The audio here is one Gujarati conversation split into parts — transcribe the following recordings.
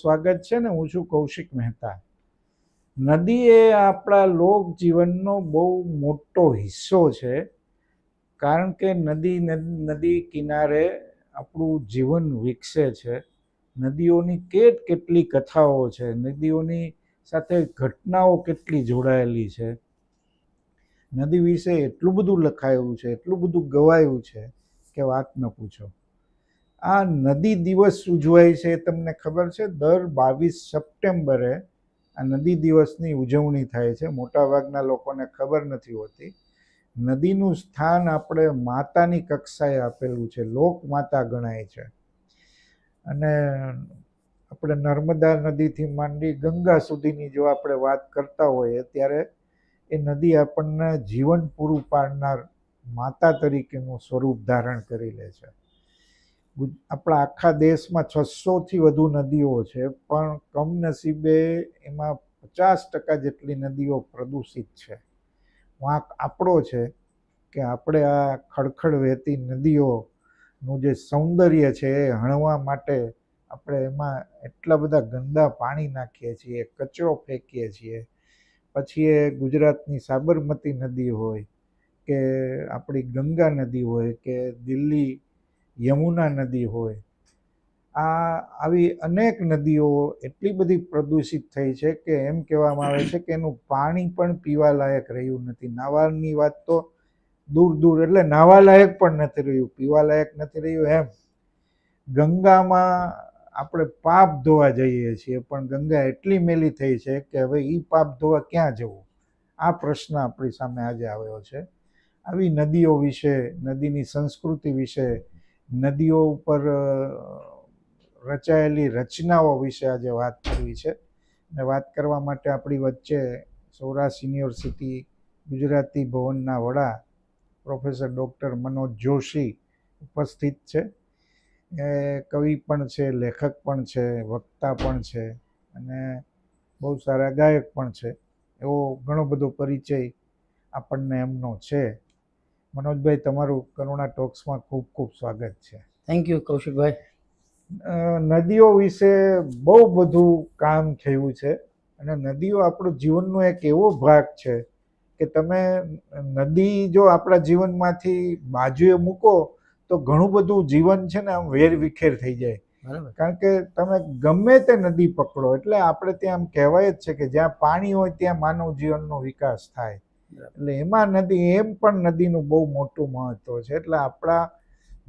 સ્વાગત છે ને, હું છું કૌશિક મહેતા. નદી એ આપણા લોક જીવનનો બહુ મોટો હિસ્સો છે, કારણ કે નદી નદ- કિનારે આપણું જીવન વિકસે છે. નદીઓની કેટ કેટલી કથાઓ છે, નદીઓની સાથે ઘટનાઓ કેટલી જોડાયેલી છે. નદી વિશે એટલું બધું લખાયું છે, એટલું બધું ગવાયું છે, કે વાત ન પૂછો. આ નદી દિવસ ઉજવાય છે એ તમને ખબર છે? દર બાવીસ સપ્ટેમ્બરે આ નદી દિવસની ઉજવણી થાય છે. મોટાભાગના લોકોને ખબર નથી હોતી. નદીનું સ્થાન આપણે માતાની કક્ષાએ આપેલું છે. લોકમાતા ગણાય છે. અને આપણે નર્મદા નદીથી માંડી ગંગા સુધીની જો આપણે વાત કરતા હોઈએ, ત્યારે એ નદી આપણને જીવન પૂરું પાડનાર માતા તરીકેનું સ્વરૂપ ધારણ કરી લે છે. આપણા આખા દેશમાં છસોથી વધુ નદીઓ છે, પણ કમનસીબે એમાં પચાસ ટકા જેટલી નદીઓ પ્રદૂષિત છે. વાંક આપણો છે કે આપણે આ ખડખડ વહેતી નદીઓનું જે સૌંદર્ય છે એ હણવા માટે આપણે એમાં એટલા બધા ગંદા પાણી નાખીએ છીએ, કચરો ફેંકીએ છીએ. પછી એ ગુજરાતની સાબરમતી નદી હોય કે આપણી ગંગા નદી હોય કે દિલ્હી યમુના નદી હોય. આ આવી અનેક નદીઓ એટલી બધી પ્રદૂષિત થઈ છે કે એમ કહેવામાં આવે છે કે એનું પાણી પણ પીવા લાયક રહ્યું નથી. નાવાની વાત તો દૂર દૂર એટલે નાવા લાયક પણ નથી રહ્યું પીવા લાયક નથી રહ્યું એમ. ગંગામાં આપણે પાપ ધોવા જઈએ છીએ, પણ ગંગા એટલી મેલી થઈ છે કે હવે એ પાપ ધોવા ક્યાં જવું? આ પ્રશ્ન આપણી સામે આજે આવ્યો છે. આવી નદીઓ વિશે, નદીની સંસ્કૃતિ વિશે નદીઓ ઉપર રચાયેલી રચનાઓ વિશે આજે વાત કરવી છે. ને વાત કરવા માટે આપણી વચ્ચે સૌરાષ્ટ્ર યુનિવર્સિટી, ગુજરાતી ભવનના વડા પ્રોફેસર ડૉક્ટર મનોજ જોશી ઉપસ્થિત છે. એ કવિ પણ છે, લેખક પણ છે, વક્તા પણ છે અને બહુ સારા ગાયક પણ છે. એવો ઘણો બધો પરિચય આપણને એમનો છે. મનોજભાઈ તમારું કરુણા ટોક્સમાં ખૂબ ખૂબ સ્વાગત છે. થેન્ક યુ કૌશિકભાઈ. નદીઓ વિશે બહુ બધું કામ થયું છે અને નદીઓ આપણું જીવનનો એક એવો ભાગ છે કે તમે નદી જો આપણા જીવનમાંથી બાજુએ મૂકો તો ઘણું બધું જીવન છે ને આમ વેર વિખેર થઈ જાય. બરાબર. કારણ કે તમે ગમે તે નદી પકડો એટલે આપણે ત્યાં આમ કહેવાય જ છે કે જ્યાં પાણી હોય ત્યાં માનવ જીવનનો વિકાસ થાય. એટલે એમાં નદી એમ પણ નદીનું બહુ મોટું મહત્વ છે. એટલે આપણા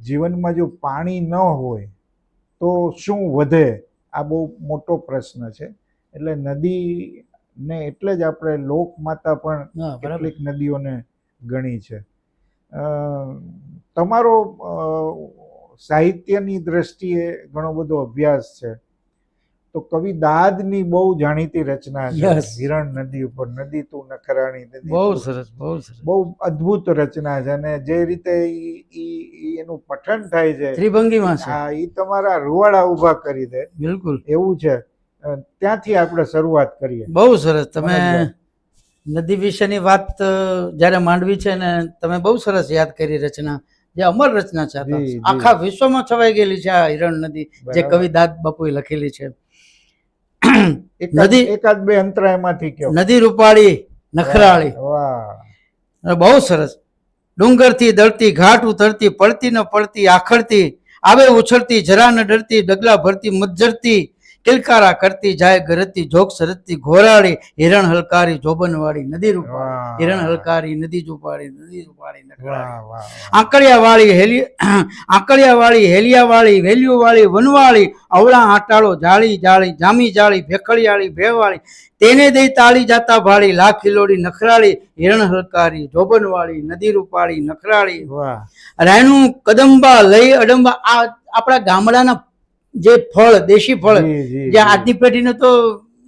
જીવનમાં જો પાણી ન હોય તો શું વધે? આ બહુ મોટો પ્રશ્ન છે. એટલે નદી ને એટલે જ આપણે લોકમાતા પણ કેટલીક નદીઓને ગણી છે. તમારો સાહિત્યની દ્રષ્ટિએ ઘણો બધો અભ્યાસ છે. તો કવિ દાદની બહુ જાણીતી રચના છે. હિરણ નદી ઉપર નદી તું નખરાણી નદી બહુ સરસ બહુ સરસ. બહુ અદ્ભુત રચના છે અને જે રીતે એનું પઠન થાય છે. ત્રિભંગીમાં છે. હા એ તમારા રૂવાડા ઊભા કરી દે. બિલકુલ. એવું છે. ત્યાંથી આપણે શરૂઆત કરીએ. બહુ સરસ. તમે નદી વિશેની વાત જ્યારે માંડવી છે ને તમે બહુ સરસ યાદ કરી રચના. જે અમર રચના છે. આખા વિશ્વમાં છવાઈ ગયેલી છે આ હિરણ નદી જે કવિ દાદ બાપુએ લખેલી છે. નદી- એકાદ બે અંતરાયમાંથી કયો? નદી રૂપાળી નખરાળી. વાહ બહુ સરસ. ડુંગરથી દળતી ઘાટ ઉતરતી પડતી ન પડતી આખડતી આવે ઉછળતી જરા ન ડરતી ડગલા ભરતી મજરતી કિલકારા કરતી જાય ગરજતી જોગ સરતી ઘોરાળી હિરણ હલકારી જોબનવાળી નદી રૂપાળી હિરણ હલકારી નદી રૂપાળી નદી રૂપાળી. આંકડિયા વાળી હેલી આંકડિયા વાળી હેલિયા વાળી વેલ્યુ વાળી વનવાળી અવળા આટાળો જાળી જાળી જામી જાળી ભેખળિયાળી ભેવાળી તેને દઈ તાળી જાતા ભાળી લાખ ખિલોડી નખરાળી હિરણ હલકારી જોબનવાળી નદી રૂપાળી નખરાળી. રાયણું કદંબા લઈ અડંબા આ આપણા ગામડાના જે ફળ દેશી ફળ જી, આજની પેઢીને તો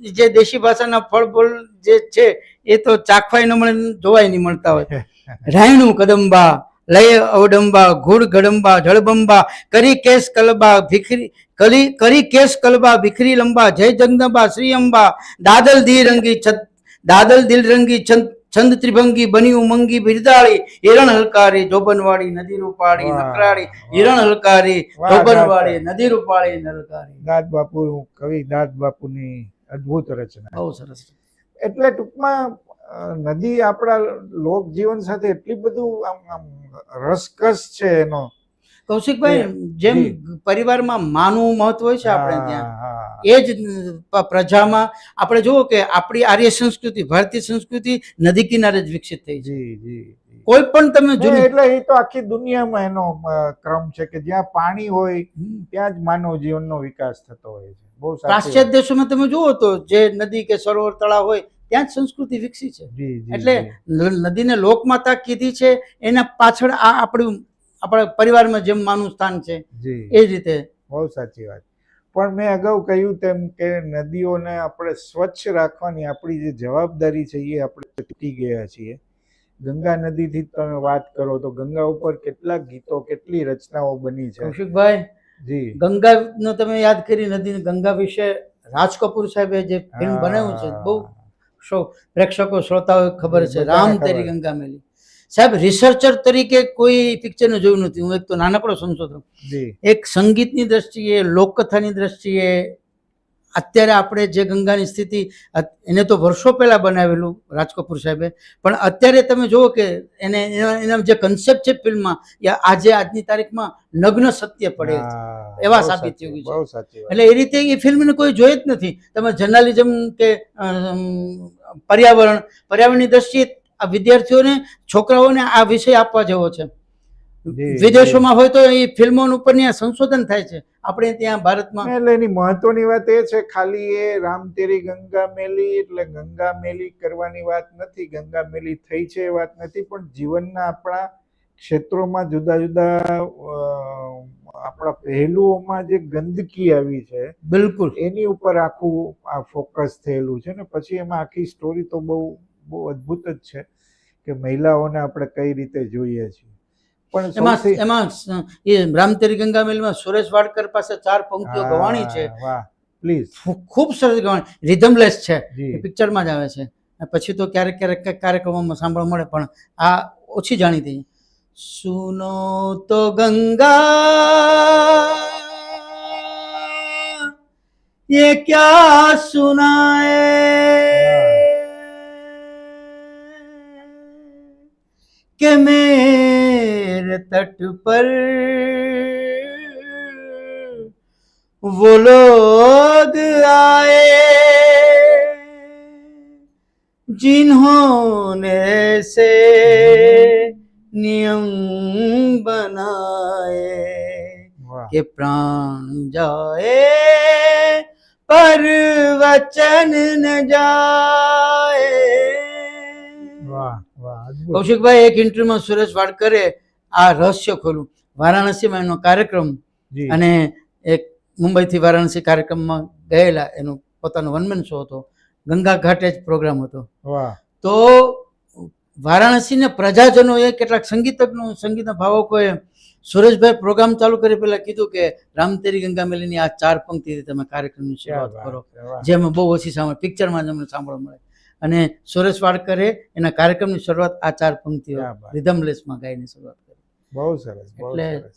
જે દેશી ભાષાના ફળ ફળ જે છે એ તો ચાખવાય ન મળે જોવાય નહીં મળતા હોય. રાયણું કદંબા લય અવડંબા ઘુડ ગડંબા જળબંબા કરી કેસ કલબા ભીખરી કરી કરી કેસ કલબા ભીખરી લંબા જય જગદંબા શ્રી અંબા દાદલ દી રંગી છત દાદલ દિલ રંગી છંદ છંદ ત્રિભંગી બની ઉમંગી બિરદાળી હિરણ હલકારી જોબનવાળી નદી રૂપાળી નકરાળી હિરણ હલકારી જોબનવાળી નદી રૂપાળી નલકારી દાદ બાપુ કવિ દાદ બાપુની અદ્ભુત રચના. બહુ સરસ. એટલે ટૂંકમાં નદી આપણા લોક જીવન સાથે એટલી બધું આમ આમ રસકસ છે એનો. કૌશિકભાઈ જેમ પરિવારમાં માનું મહત્વ હોય છે આપણે ત્યાં. એ જ પ્રજામાં આપણે જુઓ કે આપણી આર્ય સંસ્કૃતિ ભારતીય સંસ્કૃતિ નદી કિનારે જ વિકસિત થઈ છે. કોઈ પણ તમે જો એટલે એ તો આખી દુનિયામાં એનો ક્રમ છે કે જ્યાં પાણી હોય ત્યાં જ માનવ જીવનનો વિકાસ થતો હોય છે. બહુ પાશ્ચાત્ય દેશોમાં તમે જુઓ તો જે નદી કે સરોવર તળાવ હોય ત્યાં જ સંસ્કૃતિ વિકસી છે. એટલે નદીને લોકમાતા કીધી છે એના પાછળ આ આપણું આપણા પરિવારમાં જેમ માનું સ્થાન છે જી. એ રીતે બહુ સાચી વાત. પણ મેં અગાઉ કહ્યું તેમ કે નદીઓને આપણે સ્વચ્છ રાખવાની આપણી જે જવાબદારી છે એ આપણે ચૂકી ગયા છીએ. ગંગા નદીથી તમે વાત કરો તો ગંગા ઉપર કેટલા ગીતો કેટલી રચનાઓ બની છે. કૌશિકભાઈ જી. ગંગાનો તમે યાદ કરી નદી ગંગા વિશે રાજ કપૂર સાહેબે જે ફિલ્મ બનાવ્યું છે બહુ શો પ્રેક્ષકો શ્રોતાઓ ખબર છે. રામ તેરી ગંગા મેલી. સાહેબ રિસર્ચર તરીકે કોઈ પિક્ચરને જોયું નથી. હું એક તો નાનકડો સંશોધક એક સંગીતની દ્રષ્ટિએ લોકકથાની દ્રષ્ટિએ અત્યારે આપણે જે ગંગાની સ્થિતિ એને તો વર્ષો પહેલા બનાવેલું રાજ કપૂર સાહેબે. પણ અત્યારે તમે જુઓ કે એને એના જે કન્સેપ્ટ છે ફિલ્મમાં આજે આજની તારીખમાં નગ્ન સત્ય પડે એવા સાબિત થયું છે. એટલે એ રીતે એ ફિલ્મને કોઈ જોઈ જ નથી. તમે જર્નાલિઝમ કે પર્યાવરણ પર્યાવરણની દ્રષ્ટિએ આ વિદ્યાર્થીઓને છોકરાઓને આ વિષય આપવા જેવો છે. વિદેશોમાં હોય તો એ ફિલ્મો ઉપર સંશોધન થાય છે. આપણે ત્યાં ભારતમાં એટલે એની મહત્વની વાત એ છે ખાલી એ રામ તેરી ગંગા મેલી એટલે ગંગા મેલી કરવાની વાત નથી. ગંગા મેલી થઈ છે એ વાત નથી પણ જીવનના આપણા ક્ષેત્રોમાં જુદા જુદા આપણા પહેલુઓમાં જે ગંદકી આવી છે બિલકુલ. એની ઉપર આખું આ ફોકસ થયેલું છે ને પછી એમાં આખી સ્ટોરી તો બહુ બહુ અદ્ભુત જ છે કે મહિલાઓને આપણે કઈ રીતે જોઈએ છીએ પણ એમાં સૌથી એમાં સ- એ રામતેરી ગંગા મેલમાં સુરેશ વાડકર પાસે ચાર પંક્તિઓ ગવાણી છે હા, વાહ પ્લીઝ ખુ- ખૂબ સરસ ગવાણી રિધમલેસ છે એ જી પિક્ચરમાં જ આવે છે અને પછી તો ક્યારેક ક્યારેક કંઈક કાર્યક્રમોમાં સાંભળવા મળે પણ આ ઓછી જાણીતી સુનો તો ગંગા ये क्या सुनाए कि मेरे तट पर वो लोग आए जिन्होंने से नियम बनाए વાહ कि प्राण जाए पर वचन न जाए કૌશિકભાઈ એક ઇન્ટરવ્યુમાં સુરેશ વાડકરે આ રહસ્ય ખોલ્યું વારાણસીમાં એનો કાર્યક્રમ અને એક મુંબઈથી વારાણસી કાર્યક્રમમાં ગયેલા એનો પોતાનો વનમેન શો હતો. ગંગા ઘાટે જ પ્રોગ્રામ હતો. તો વારાણસીના પ્રજાજનોએ કેટલાક સંગીતજ્ઞો સંગીતના ભાવકોએ સુરેશભાઈ પ્રોગ્રામ ચાલુ કરી પહેલા કીધું કે રામતેરી ગંગા મેલીની આ ચાર પંક્તિથી તમે કાર્યક્રમની શરૂઆત કરો. જે અમે બહુ ઓછી સાંભળ પિક્ચરમાં જ અમને સાંભળવા મળે. અને સુરેશ વાડકરે એના કાર્યક્રમની શરૂઆત આ ચાર પંક્તિઓ. રિધમલેસમાં ગાયની શરૂઆત કરી. બહુ સરસ બહુ એટલે- સરસ.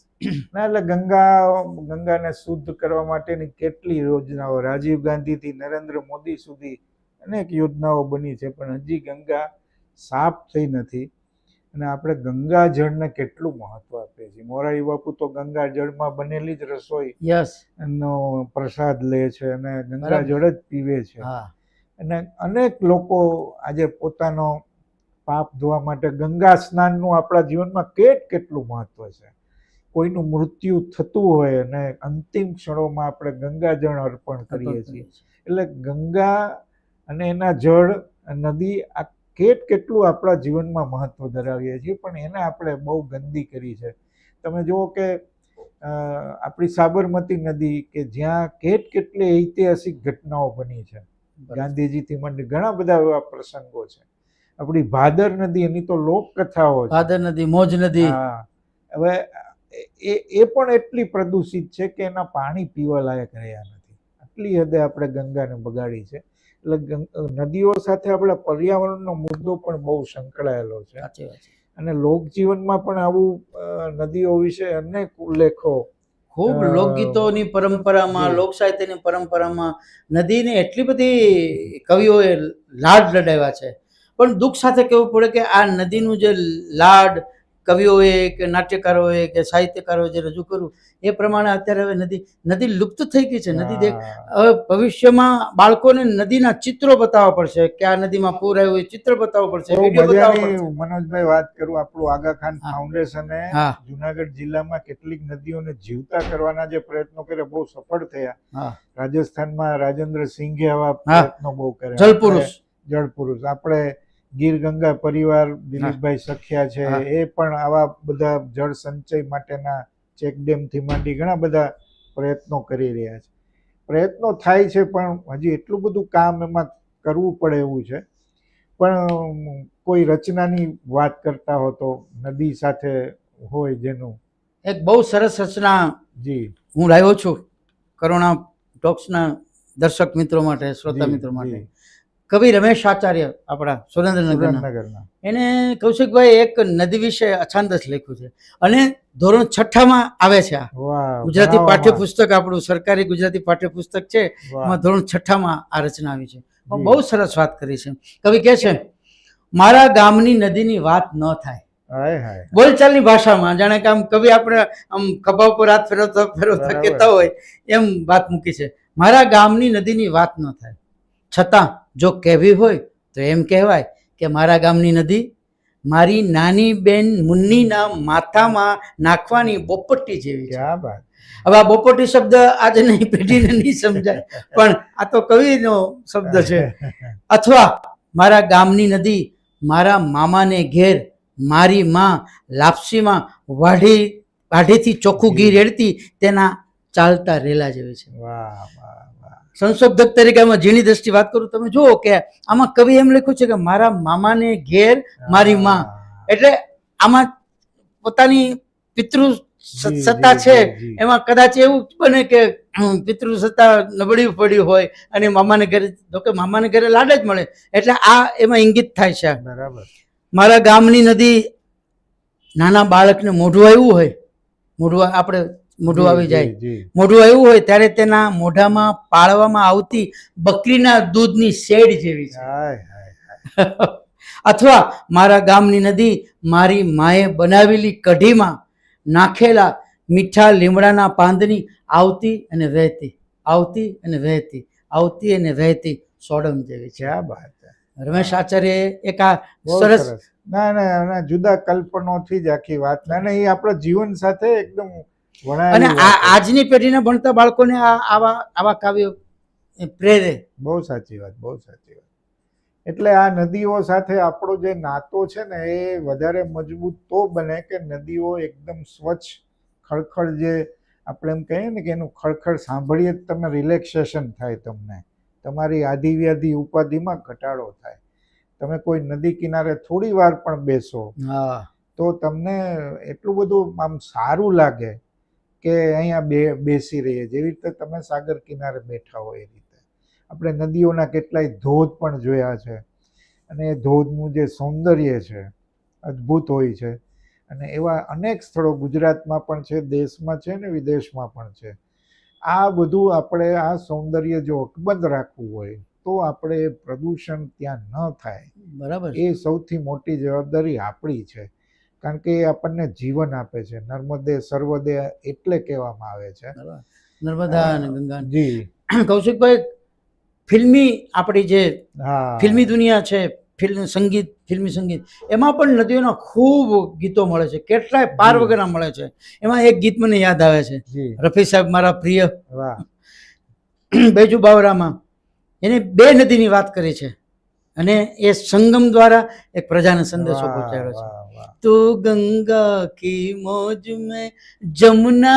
ના એટલે ગંગા ગંગાને શુદ્ધ કરવા માટેની કેટલી યોજનાઓ? રાજીવ ગાંધીથી નરેન્દ્ર મોદી સુધી અનેક યોજનાઓ બની છે પણ હજી ગંગા સાફ થઈ નથી. અને આપણે ગંગા જળને કેટલું મહત્વ આપીએ છીએ મોરારી બાપુ તો ગંગા જળમાં બનેલી જ રસોઈ યસ. નો પ્રસાદ લે છે અને ગંગા જળ જ પીવે છે. હા. અને અનેક લોકો આજે પોતાનો પાપ ધોવા માટે ગંગા સ્નાનનું આપણા જીવનમાં કેટ કેટલું મહત્વ છે. કોઈનું મૃત્યુ થતું હોય અને અંતિમ ક્ષણોમાં આપણે ગંગા જળ અર્પણ કરીએ છીએ. એટલે ગંગા અને એના જળ નદી આ કેટ કેટલું આપણા જીવનમાં મહત્વ ધરાવીએ છીએ પણ એને આપણે બહુ ગંદી કરી છે. તમે જુઓ કે આપણી સાબરમતી નદી કે જ્યાં કેટ કેટલી ઐતિહાસિક ઘટનાઓ બની છે. ગાંધીજીથી માંડી ઘણા બધા એવા પ્રસંગો છે. આપણી ભાદર નદી એની તો લોકકથાઓ છે. ભાદર નદી મોજ નદી. હવે એ એ પણ એટલી પ્રદૂષિત છે કે એના પાણી પીવા લાયક રહ્યા નથી. આટલી હદે આપણે ગંગાને બગાડી છે. એટલે નદીઓ સાથે આપણા પર્યાવરણનો મુદ્દો પણ બહુ સંકળાયેલો છે. અને લોકજીવનમાં પણ આવું નદીઓ વિશે અનેક ઉલ્લેખો ખૂબ લોકગીતોની પરંપરામાં. લોક સાહિત્યની પરંપરામાં નદીને એટલી બધી કવિઓએ લાડ લડાવ્યા છે પણ દુઃખ સાથે કહેવું પડે કે આ નદીનું જે લાડ કવિઓએ કે નાટ્યકારોએ કે સાહિત્યકારોએ જે રજૂ કર્યું એ પ્રમાણે અત્યારે હવે નદી નદી લુપ્ત થઈ ગઈ છે. નદી દેખ હવે ભવિષ્યમાં બાળકોને નદીના ચિત્રો બતાવવા પડશે કે આ નદીમાં પૂર આવ્યું એ ચિત્ર બતાવવું પડશે મનોજભાઈ વાત કરું આપણું આગા ખાન ફાઉન્ડેશને જુનાગઢ જિલ્લામાં કેટલીક નદીઓને જીવતા કરવાના જે પ્રયત્નો કર્યા બહુ સફળ થયા. રાજસ્થાનમાં રાજેન્દ્ર સિંઘે આવા. પ્રયત્નો બહુ કર્યા. જલપુરુષ. જળ જળપુરુષ. આપણે ગીર ગંગા પરિવાર દિલીપભાઈ સખ્યા છે એ પણ આવા બધા જળ સંચય માટેના ચેક ડેમથી માંડી ઘણા બધા પ્રયત્નો કરી રહ્યા છે. પ્રયત્નો થાય છે પણ હજી એટલું બધું કામ એમાં કરવું પડે એવું છે. પણ કોઈ રચનાની વાત કરતા હો તો નદી સાથે હોય જેનું. એક બહુ સરસ રચના જી. હું લાવ્યો છું કરુણા ટોક્સના દર્શક મિત્રો માટે શ્રોતા મિત્રો માટે. કવિ રમેશ આચાર્ય આપણા સુરેન્દ્રનગરના. એને કૌશિકભાઈ એક નદી વિશે અછાંદસ લખ્યું છે. અને ધોરણ છઠ્ઠામાં આવે છે આ. ગુજરાતી પાઠ્યપુસ્તક આપણું સરકારી ગુજરાતી પાઠ્યપુસ્તક છે એમાં ધોરણ છઠ્ઠામાં આ રચના આવી છે. બહુ સરસ વાત કરી છે. કવિ કહે છે મારા ગામની નદીની વાત ન થાય. બોલચાલની ભાષામાં જાણે કે આમ કવિ આપણે આમ ખભા ઉપર હાથ ફેરવતા ફેરવતા. કહેતા હોય એમ વાત મૂકી છે. મારા ગામની નદીની વાત ન થાય. છતાં જો કહેવી હોય તો એમ કહેવાય કે મારા ગામની નદી મારી નાની બેન મુન્નીના માથામાં નાખવાની બોપટ્ટી જેવી છે. હવે આ બોપટ્ટી શબ્દ આજની પેઢીને નહીં સમજાય પણ આ તો કવિનો શબ્દ છે. અથવા મારા ગામની નદી મારા મામાને ઘેર મારી માં લાપસીમાં વાઢી વાઢીથી ચોખ્ખું ઘી રેડતી તેના ચાલતા રેલા જેવી છે. વાહ વાહ સંશોધક તરીકે આમાં ઝીણી દ્રષ્ટિ વાત કરું તમે જુઓ કે આમાં કવિ એમ લખ્યું છે કે મારા મામાને ઘેર મારી માં. એટલે આમાં પોતાની પિતૃ સત્તા છે. એમાં કદાચ એવું બને કે પિતૃ સત્તા નબળી પડી હોય અને મામાને ઘરે તો કે મામાને ઘરે લાડ જ મળે. એટલે આ એમાં ઇંગિત થાય છે. બરાબર. મારા ગામની નદી નાના બાળકને મોઢું આવ્યું હોય મોઢું આપણે મોઢું આવી જાય. મોઢું આવ્યું હોય ત્યારે તેના મોઢામાં પાળવામાં આવતી બકરીના દૂધની શેડ જેવી છે. હાય હાય અથવા મારા ગામની નદી મારી માએ બનાવેલી કઢીમાં નાખેલા મીઠા લીમડાના પાંદની આવતી અને વહેતી આવતી અને વહેતી આવતી અને વહેતી સોડમ જેવી છે. આ વાત રમેશ આચાર્ય એક આ સરસ ના ના જુદા કલ્પનોથી જ આખી વાત. ના એ આપણા જીવન સાથે એકદમ અને. આજની પેઢીને ભણતા બાળકોને આ આવા આવા કાવ્યો પ્રેરે. બહુ સાચી વાત બહુ સાચી વાત. એટલે આ નદીઓ સાથે આપણો જે નાતો છે ને એ વધારે મજબૂત તો બને કે નદીઓ એકદમ સ્વચ્છ ખળખળ જે આપણે એમ કહીએ ને કે એનું ખળખળ સાંભળીએ જ તમે રિલેક્સેશન થાય તમને. તમારી આધિ વ્યાધિ ઉપાધિમાં ઘટાડો થાય. તમે કોઈ નદી કિનારે થોડી વાર પણ બેસો હા. તો તમને એટલું બધું આમ સારું લાગે કે અહીંયા બે બેસી રહીએ. જેવી રીતે તમે સાગર કિનારે બેઠા હોય એ રીતે. આપણે નદીઓના કેટલાય ધોધ પણ જોયા છે. અને એ ધોધનું જે સૌંદર્ય છે અદ્ભુત હોય છે. અને એવા અનેક સ્થળો ગુજરાતમાં પણ છે દેશમાં છે ને વિદેશમાં પણ છે. આ બધું આપણે આ સૌંદર્ય જો અકબંધ રાખવું હોય તો આપણે પ્રદૂષણ ત્યાં ન થાય. બરાબર એ સૌથી મોટી જવાબદારી આપણી છે. કારણ કે એ આપણને જીવન આપે છે. નર્મદે સર્વદે એટલે કહેવામાં આવે છે. નર્મદા અને ગંગા જી. કૌશિકભાઈ ફિલ્મી આપણી જે ફિલ્મી દુનિયા છે ફિલ્મ સંગીત ફિલ્મી સંગીત એમાં પણ નદીઓના ખૂબ ગીતો મળે છે. કેટલાય પાર. વગરના મળે છે. એમાં એક ગીત મને યાદ આવે છે. રફી સાહેબ મારા પ્રિય બેજુ બાવરામાં. એને બે નદીની વાત કરી છે. અને એ સંગમ દ્વારા એક પ્રજાને સંદેશો પહોંચાડ્યો છે. तो गंगा की मौज में जमुना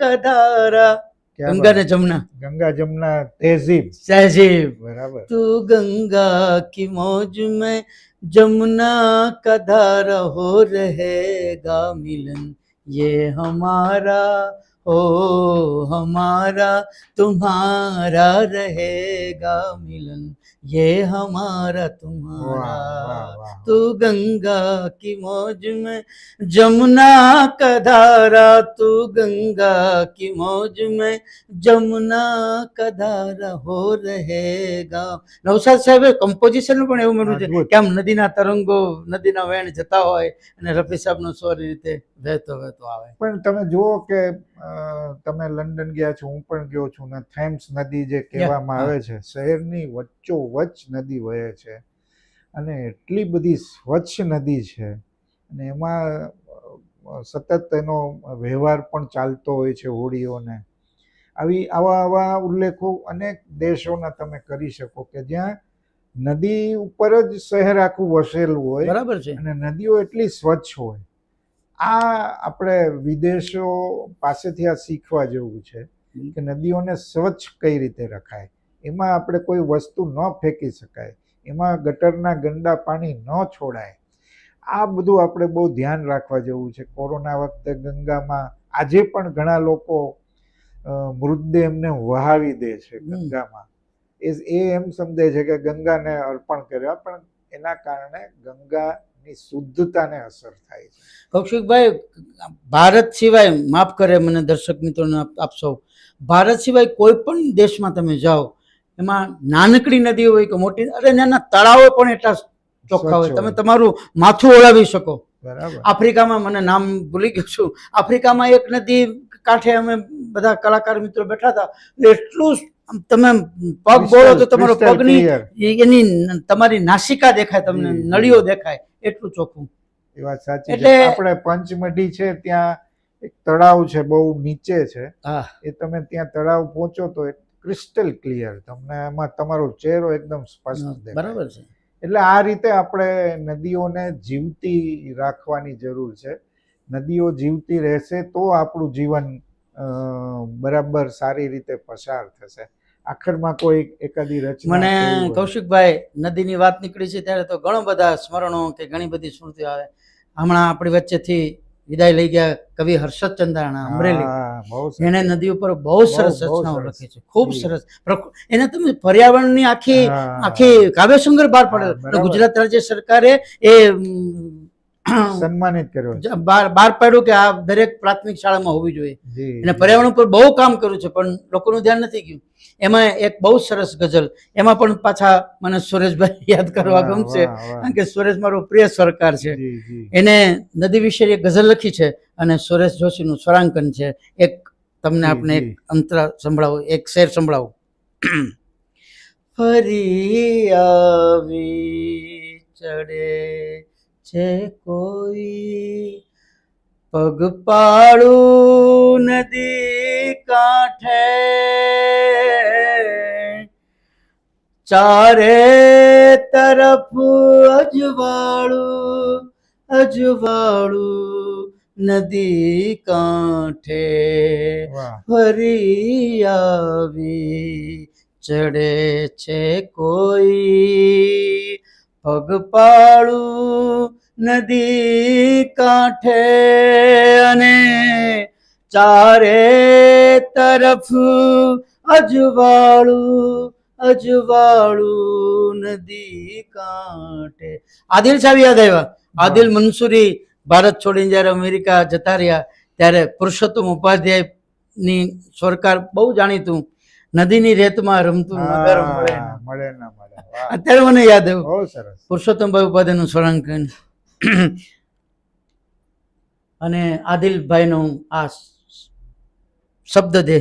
का धारा गंगा ने जमुना गंगा जमुना तहजीब तहजीब बराबर तो गंगा की मौज में जमुना का धारा हो रहेगा मिलन ये हमारा ओ हमारा तुम्हारा रहेगा मिलन ये हमारा વાહ तुम्हारा વાહ વાહ तू गंगा की मौज में जमुना का धारा तू गंगा की मौज में जमुना का धारा हो रहेगा નવસાદ સાહેબે કમ્પોઝિશન પણ એવું મળ્યું છે અદ્ભુત. કે આમ નદીના તરંગો નદીના વેણ જતા હોય અને રફી સાહેબનો સ્વર એ રીતે વહેતો વહેતો આવે પણ તમે જુઓ કે અ, તમે લંડન ગયા છો હું પણ ગયો છું ને થેમ્સ નદી જે કહેવામાં હા. આવે છે શહેરની વચ્ચોવચ્ચ નદી વહે છે. અને એટલી બધી સ્વચ્છ નદી છે. અને એમાં સતત એનો વ્યવહાર પણ ચાલતો હોય છે હોડીઓને. આવી આવા આવા ઉલ્લેખો અનેક દેશોના તમે કરી શકો કે જ્યાં નદી ઉપર જ શહેર આખું વસેલું હોય બરાબર છે. અને નદીઓ એટલી સ્વચ્છ હોય. આ આપણે વિદેશો પાસેથી આ શીખવા જેવું છે કે નદીઓને સ્વચ્છ કઈ રીતે રખાય? એમાં આપણે કોઈ વસ્તુ ન ફેંકી શકાય. એમાં ગટરના ગંદા પાણી ન છોડાય. આ બધું આપણે બહુ ધ્યાન રાખવા જેવું છે. કોરોના વખતે ગંગામાં આજે પણ ઘણા લોકો મૃતદેહને મૃતદેહ એમને વહાવી દે છે ગંગામાં. એ એ એમ સમજે છે કે ગંગાને અર્પણ કર્યા પણ એના કારણે ગંગાની શુદ્ધતાને અસર થાય છે. કૌશિકભાઈ ભારત સિવાય માફ કરે મને દર્શક મિત્રોને આપ સૌ ભારત સિવાય કોઈ પણ દેશમાં તમે જાઓ એમાં નાનકડી નદી હોય કે મોટી અરે નાના તળાવો પણ એટલા ચોખ્ખા હોય. તમે તમારું માથું ઓળાવી શકો. બરાબર. આફ્રિકામાં મને નામ ભૂલી ગયું છું આફ્રિકામાં એક નદી કાંઠે અમે બધા કલાકાર મિત્રો બેઠા હતા. એટલું તમે પગ બોલો તો તમારો પગની એની તમારી નાસિકા દેખાય તમને. નળીઓ દેખાય એટલું ચોખ્ખું. એ વાત સાચી છે. એટલે- આપણે પંચમઢી છે ત્યાં એક તળાવ છે બહુ નીચે છે. હા. એ તમે ત્યાં તળાવ પહોંચો તો ક્રિસ્ટલ ક્લિયર તમને એમાં તમારો ચહેરો એકદમ સ્પષ્ટ દેખાય. બરાબર છે. એટલે આ રીતે આપણે નદીઓને જીવતી રાખવાની જરૂર છે. નદીઓ જીવતી રહેશે તો આપણું જીવન બરાબર સારી રીતે પસાર થશે. આખરમાં કોઈ એકાદી રચના મને કૌશિકભાઈ નદીની વાત નીકળી છે ત્યારે તો ઘણો બધા સ્મરણો કે ઘણી બધી સ્મૃતિઓ આવે. હમણાં આપણી વચ્ચેથી વિદાય લઈ ગયા કવિ હર્ષદ ચંદ્રાણા અમરેલી. એને નદી ઉપર બહુ સરસ રચનાઓ લખી છે. ખૂબ સરસ. એને તમે પર્યાવરણની આખી. આખી કાવ્યસંગ્રહ બહાર પાડેલો. ગુજરાત રાજ્ય સરકારે એ સન્માનિત કર્યો બહાર બહાર પાડ્યું કે આ દરેક પ્રાથમિક શાળામાં હોવી જોઈએ. અને પર્યાવરણ ઉપર બહુ કામ કર્યું છે પણ લોકોનું ધ્યાન નથી ગયું. એમાં એક બહુ સરસ ગઝલ એમાં પણ પાછા મને સુરેશભાઈ યાદ કરવા ગમશે. કારણ કે સુરેશ મારો પ્રિય સરકાર છે. એને નદી વિશે એક ગઝલ લખી છે અને સુરેશ જોશીનું સ્વરાંકન છે એક તમને આપણે એક. અંતરા સંભળાવો એક શેર સંભળાવો ફરી આવી ચડે છે કોઈ પગપાળું નદી કાંઠે ચારે તરફ અજવાળું અજવાળું નદી કાંઠે ફરી આવી ચડે છે કોઈ. પગપાળું નદી કાંઠે અને ચારે તરફ અજવાળું અજવાળું નદી કાંઠે. આદિલ સાહેબ યાદ આવ્યા? આદિલ મંસૂરી ભારત છોડીને જ્યારે અમેરિકા જતા રહ્યા ત્યારે પુરુષોત્તમ ઉપાધ્યાયની સરકાર બહુ જાણીતું નદીની રેતમાં રમતું નગર મળે. મળે ના મળે. અત્યારે મને યાદ આવ્યું. બહુ સરસ. પુરુષોત્તમભાઈ ઉપાધ્યાયનું સ્વરાંકન અને આદિલભાઈનું આ શબ્દ દે.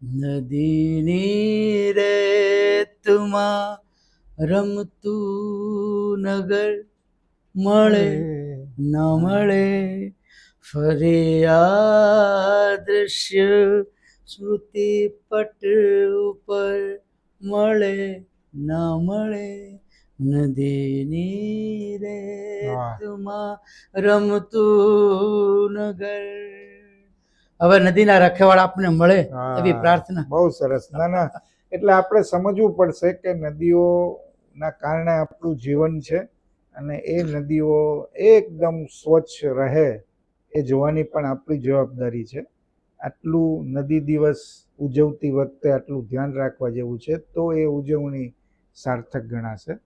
નદીની રેતમાં રમતું નગર મળે, ન મળે ફરી આ દૃશ્ય સ્મૃતિ પટ ઉપર મળે, ન મળે. નદીની રેતમાં રમતું નગર હવે નદીના રખેવાળ આપણને મળે. એવી પ્રાર્થના. બહુ સરસ. ના ના. એટલે આપણે સમજવું પડશે કે નદીઓના કારણે આપણું જીવન છે અને એ નદીઓ એકદમ સ્વચ્છ રહે એ જોવાની પણ આપણી જવાબદારી છે. આટલું નદી દિવસ ઉજવતી વખતે આટલું ધ્યાન રાખવા જેવું છે તો એ ઉજવણી સાર્થક ગણાશે.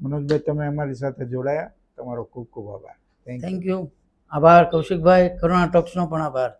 મનોજભાઈ, તમે અમારી સાથે જોડાયા. તમારો ખૂબ ખૂબ આભાર. થેન્ક યુ આભાર, કૌશિકભાઈ. કરુણા ટોક્સનો પણ આભાર.